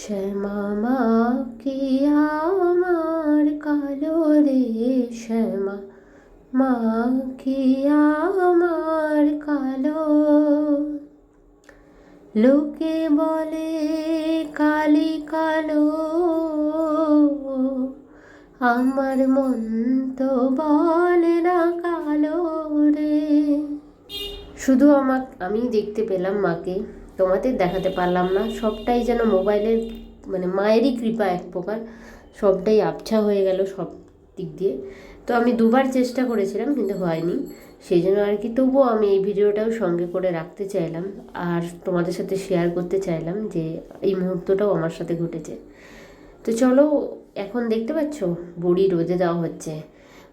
শ্যামা মা কি আমার কালো রে শ্যামা মা কি আমার কালো। লোকে বলে কালি কালো, আমার মন তো বলে না কালো রে। শুধু আমার আমি দেখতে পেলাম মাকে। তোমাদের দেখাতে পারলাম না। সবটাই যেন মোবাইলের মানে মায়েরই কৃপা এক প্রকার। সবটাই আবছা হয়ে গেল সব দিক দিয়ে। তো আমি দুবার চেষ্টা করেছিলাম কিন্তু হয়নি। সেই জন্য আর কি, তবুও আমি এই ভিডিওটাও সঙ্গে করে রাখতে চাইলাম। আর তোমাদের সাথে শেয়ার করতে চাইলাম যে এই মুহূর্তটাও আমার সাথে ঘটেছে। তো চলো, এখন দেখতে পাচ্ছ, বড়ি রোদে দেওয়া হচ্ছে।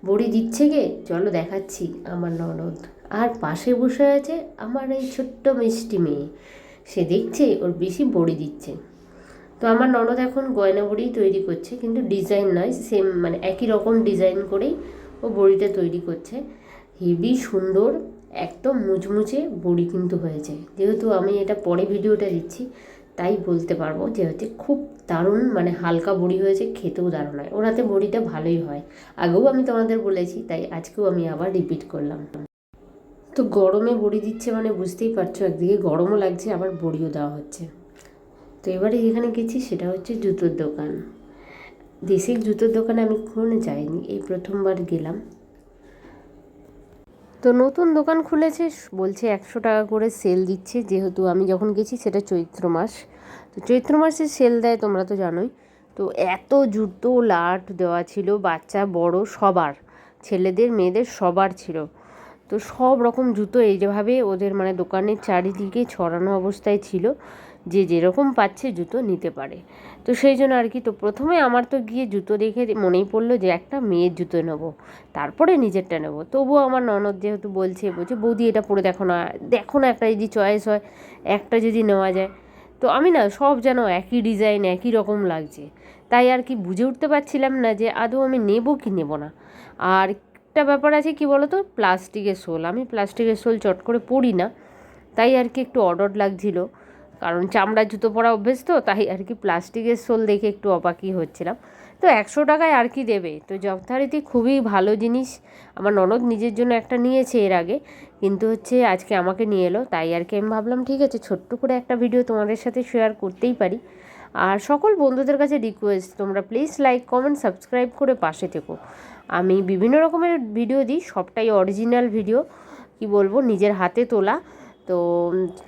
বড়ি দিচ্ছে গে চলো দেখাচ্ছি আমার ননদ। আর পাশে বসে আছে আমার এই ছোট্ট মিষ্টি মেয়ে। সে দেখছে, ওর বেশি বড়ি দিচ্ছে। তো আমার ননদ এখন গয়না বড়ি তৈরি করছে, কিন্তু ডিজাইন নয় সেম মানে একই রকম ডিজাইন করেই ও বড়িটা তৈরি করছে। হেভি সুন্দর, একদম মুচমুচে বড়ি কিন্তু হয়েছে। যেহেতু আমি এটা পরে ভিডিওটা দিচ্ছি, তাই বলতে পারব যে হচ্ছে খুব দারুণ মানে হালকা বড়ি হয়েছে, খেতেও দারুণ হয়। ওনাতে বড়িটা ভালোই হয়। আগেও আমি তোমাদের বলেছি, তাই আজকেও আমি আবার রিপিট করলাম। তো গরমে বড়ি দিচ্ছে মানে বুঝতেই পারছ, একদিকে গরমও লাগছে, আবার বড়িও দেওয়া হচ্ছে। তো এবারে যেখানে গেছি সেটা হচ্ছে জুতোর দোকান। দেশের জুতোর দোকানে আমি কখনো যাইনি, এই প্রথমবার গেলাম। তো নতুন দোকান খুলেছে, বলছে একশো টাকা করে সেল দিচ্ছে, যেহেতু আমি যখন গেছি সেটা চৈত্র মাস। তো চৈত্র মাসে সেল দেয়, তোমরা তো জানোই। তো এত জুতো, লাট দেওয়া ছিল, বাচ্চা, বড়, সবার। ছেলেদের, মেয়েদের, সবার ছিল। তো সব রকম জুতো এইভাবে ওদের মানে দোকানের চারিদিকে ছড়ানো অবস্থায় ছিল যে যেরকম পাচ্ছে জুতো নিতে পারে। তো সেই জন্য আর কি তো প্রথমে আমার তো গিয়ে জুতো দেখে মনেই পড়ল যে একটা মেয়ের জুতো নেব, তারপরে নিজেরটা নেব। তবুও আমার ননদ যেহেতু বলছে বলছে, বৌদি, এটা পরে দেখো না দেখো না একটা যদি চয়েস হয়, একটা যদি নেওয়া যায়। তো আমি না সব যেন একই ডিজাইন একই রকম লাগছে। তাই আর কি বুঝে উঠতে পারছিলাম না যে আদৌ আমি নেব কি নেব না। আর একটা ব্যাপার আছে কি বলো তো প্লাস্টিকের শোল আমি প্লাস্টিকের শোল চট করে পরি না। তাই আর কি একটু অডট লাগছিল। কারণ চামড়ার জুতো পরা অভ্যেস তো, তাই আর কি প্লাস্টিকের সোল দেখে একটু অবাকই হচ্ছিলাম। তো একশো টাকায় আর কি দেবে? তো যথারীতি খুবই ভালো জিনিস। আমার ননদ নিজের জন্য একটা নিয়েছে এর আগে। কিন্তু হচ্ছে আজকে আমাকে নিয়ে এলো। তাই আর কি আমি ভাবলাম, ঠিক আছে, ছোট্ট করে একটা ভিডিও তোমাদের সাথে শেয়ার করতেই পারি। আর সকল বন্ধুদের কাছে রিকোয়েস্ট তোমরা প্লিজ লাইক কমেন্ট সাবস্ক্রাইব করে পাশে থেকো। আমি বিভিন্ন রকমের ভিডিও দিই, সবটাই অরিজিনাল ভিডিও কি বলব, নিজের হাতে তোলা। তো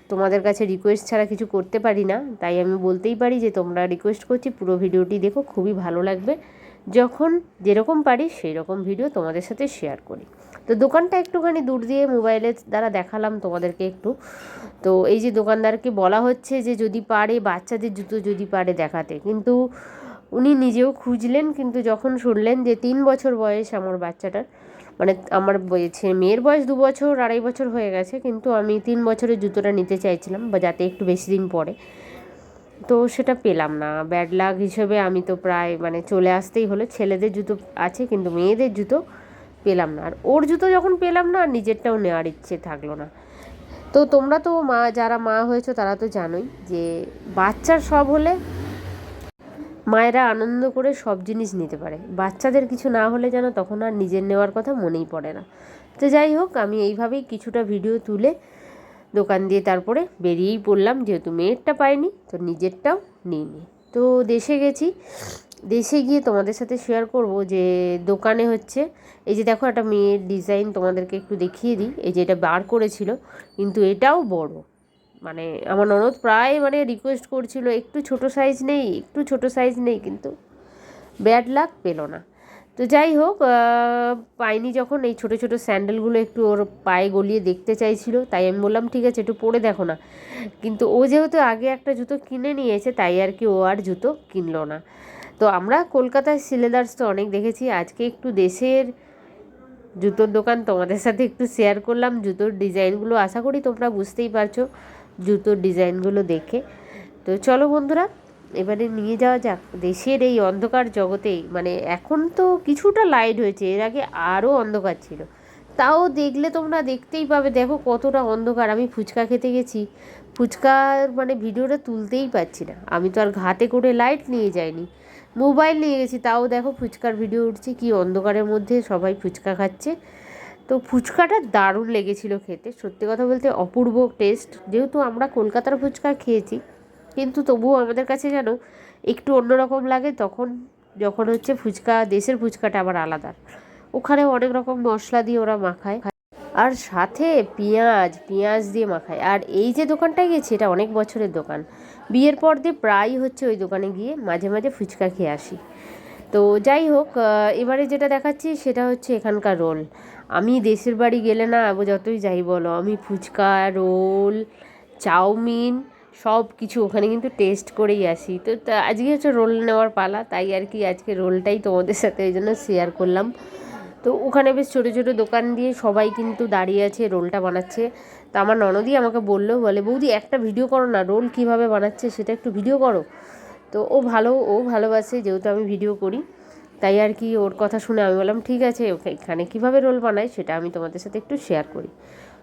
তোমাদের কাছে রিকোয়েস্ট ছাড়া কিছু করতে পারি না, তাই আমি বলতেই পারি যে তোমরা রিকোয়েস্ট করছি, পুরো ভিডিওটি দেখো, খুবই ভালো লাগবে। যখন যেরকম পারি সেই রকম ভিডিও তোমাদের সাথে শেয়ার করি। তো দোকানটা একটুখানি দূর দিয়ে মোবাইলের দ্বারা দেখালাম তোমাদেরকে একটু। তো এই যে দোকানদারকে বলা হচ্ছে যে যদি পারে বাচ্চাদের জুতো যদি পারে দেখাতে। কিন্তু উনি নিজেও খুঁজলেন, কিন্তু যখন শুনলেন যে তিন বছর বয়স আমার বাচ্চাটার মানে আমার মেয়ের বয়স দু বছর, আড়াই বছর হয়ে গেছে, কিন্তু আমি তিন বছরের জুতোটা নিতে চাইছিলাম বা যাতে একটু বেশি দিন পরে। তো সেটা পেলাম না। ব্যাড লাক হিসেবে আমি তো প্রায় মানে চলে আসতেই হলো। ছেলেদের জুতো আছে কিন্তু মেয়েদের জুতো পেলাম না। আর ওর জুতো যখন পেলাম না, আর নিজেরটাও নেওয়ার ইচ্ছে থাকল না। তো তোমরা তো মা, যারা মা হয়েছো, তারা তো জানোই যে বাচ্চার সব হলে মায়েরা আনন্দ করে সব জিনিস নিতে পারে। বাচ্চাদের কিছু না হলে যেন তখন আর নিজের নেওয়ার কথা মনেই পড়ে না। তো যাই হোক, আমি এইভাবেই কিছুটা ভিডিও তুলে দোকান দিয়ে তারপরে বেরিয়েই পড়লাম, যেহেতু মেয়েরটা পাইনি, তো নিজেরটাও নিইনি। তো দেশে গেছি। দেশে গিয়ে তোমাদের সাথে শেয়ার করব যে দোকানে হচ্ছে, এই যে দেখো একটা মেয়ের ডিজাইন তোমাদেরকে একটু দেখিয়ে দিই, এই যে এটা বার করেছিল, কিন্তু এটাও বড়। মানে আমার ননদ প্রায় মানে রিকোয়েস্ট করছিল, একটু ছোট সাইজ নেই, একটু ছোট সাইজ নেই, কিন্তু ব্যাড লাক পেল না। তো যাই হোক পাইনি যখন এই ছোটো ছোটো স্যান্ডেলগুলো একটু ওর পায়ে গলিয়ে দেখতে চাইছিল, তাই আমি বললাম, ঠিক আছে, একটু পরে দেখো না। কিন্তু ও যেহেতু আগে একটা জুতো কিনে নিয়েছে, তাই আর কি ও আর জুতো কিনলো না। তো আমরা কলকাতায় সিলেদার্স তো অনেক দেখেছি, আজকে একটু দেশের জুতোর দোকান তোমাদের সাথে একটু শেয়ার করলাম, জুতোর ডিজাইনগুলো আশা করি তোমরা বুঝতেই পারছ, জুতোর ডিজাইনগুলো দেখে। তো চলো বন্ধুরা এবারে নিয়ে যাওয়া যাক। দেশের এই অন্ধকার জগতেই মানে এখন তো কিছুটা লাইট হয়েছে, এর আগে আরও অন্ধকার ছিল। তাও দেখলে তোমরা দেখতেই পাবে, দেখো কতটা অন্ধকার। আমি ফুচকা খেতে গেছি। ফুচকার মানে ভিডিওটা তুলতেই পারছি না। আমি তো আর ঘাতে করে লাইট নিয়ে যাইনি। মোবাইল নিয়ে গেছি, তাও দেখো ফুচকার ভিডিও উঠছে, কি অন্ধকারের মধ্যে সবাই ফুচকা খাচ্ছে। তো ফুচকাটা দারুণ লেগেছিল খেতে। সত্যি কথা বলতে অপূর্ব টেস্ট যেহেতু আমরা কলকাতার ফুচকা খেয়েছি কিন্তু তবুও আমাদের কাছে যেন একটু অন্যরকম লাগে, তখন যখন হচ্ছে ফুচকা, দেশের ফুচকাটা আবার আলাদা। ওখানে অনেক রকম মশলা দিয়ে ওরা মাখায়। আর সাথে পেঁয়াজ পেঁয়াজ দিয়ে মাখায়। আর এই যে দোকানটায় গেছি, এটা অনেক বছরের দোকান। বিয়ের পর দিয়ে প্রায় হচ্ছে ওই দোকানে গিয়ে মাঝে মাঝে ফুচকা খেয়ে আসি। তো যাই হোক এবারে যেটা দেখাচ্ছি সেটা হচ্ছে এখানকার রোল। আমি দেশের বাড়ি গেলে না যতই যাই বলো, আমি ফুচকা, রোল, চাউমিন সব কিছু ওখানে কিন্তু টেস্ট করেই আসি। তো আজকে হচ্ছে রোল নেওয়ার পালা, তাই আর কি আজকে রোলটাই তোমাদের সাথে ওই জন্য শেয়ার করলাম। তো ওখানে বেশ ছোটো ছোটো দোকান দিয়ে সবাই কিন্তু দাঁড়িয়ে আছে রোলটা বানাচ্ছে। তো আমার ননদি আমাকে বলল, বলে, বৌদি, একটা ভিডিও করো না রোল কীভাবে বানাচ্ছে সেটা একটু ভিডিও করো। তো ও ভালো, ও ভালোবাসে যেহেতু আমি ভিডিও করি। তাই আর কি ওর কথা শুনে আমি বললাম, ঠিক আছে, ওকে এখানে কীভাবে রোল বানায় সেটা আমি তোমাদের সাথে একটু শেয়ার করি।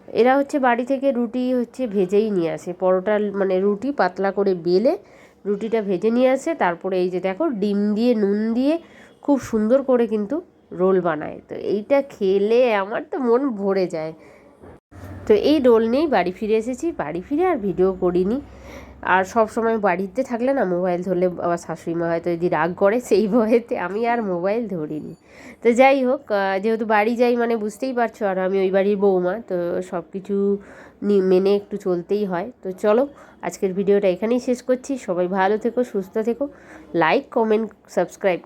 এরা হচ্ছে বাড়ি থেকে রুটি হচ্ছে ভেজেই নিয়ে আসে। পরোটা মানে রুটি পাতলা করে বেলে রুটিটা ভেজে নিয়ে আসে। তারপরে এই যে দেখো, ডিম দিয়ে, নুন দিয়ে খুব সুন্দর করে কিন্তু রোল বানায়। তো এইটা খেলে আমার তো মন ভরে যায়। তো এই রোল নিয়েই বাড়ি ফিরে এসেছি। বাড়ি ফিরে আর ভিডিও করিনি। আর সব সময় বাড়িতে থাকলে না মোবাইল ধরলে আবার শাশুড়ি মা হয়তো যদি রাগ করে সেই ভয়েতে আমি আর মোবাইল ধরিনি। তো যাই হোক যেহেতু বাড়ি যাই মানে বুঝতেই পারছ আর আমি ওই বাড়ির বৌমা, তো সব কিছু মেনে একটু চলতেই হয়। তো চলো, আজকের ভিডিওটা এখানেই শেষ করছি। সবাই ভালো থেকো, সুস্থ থেকো। Like comment subscribe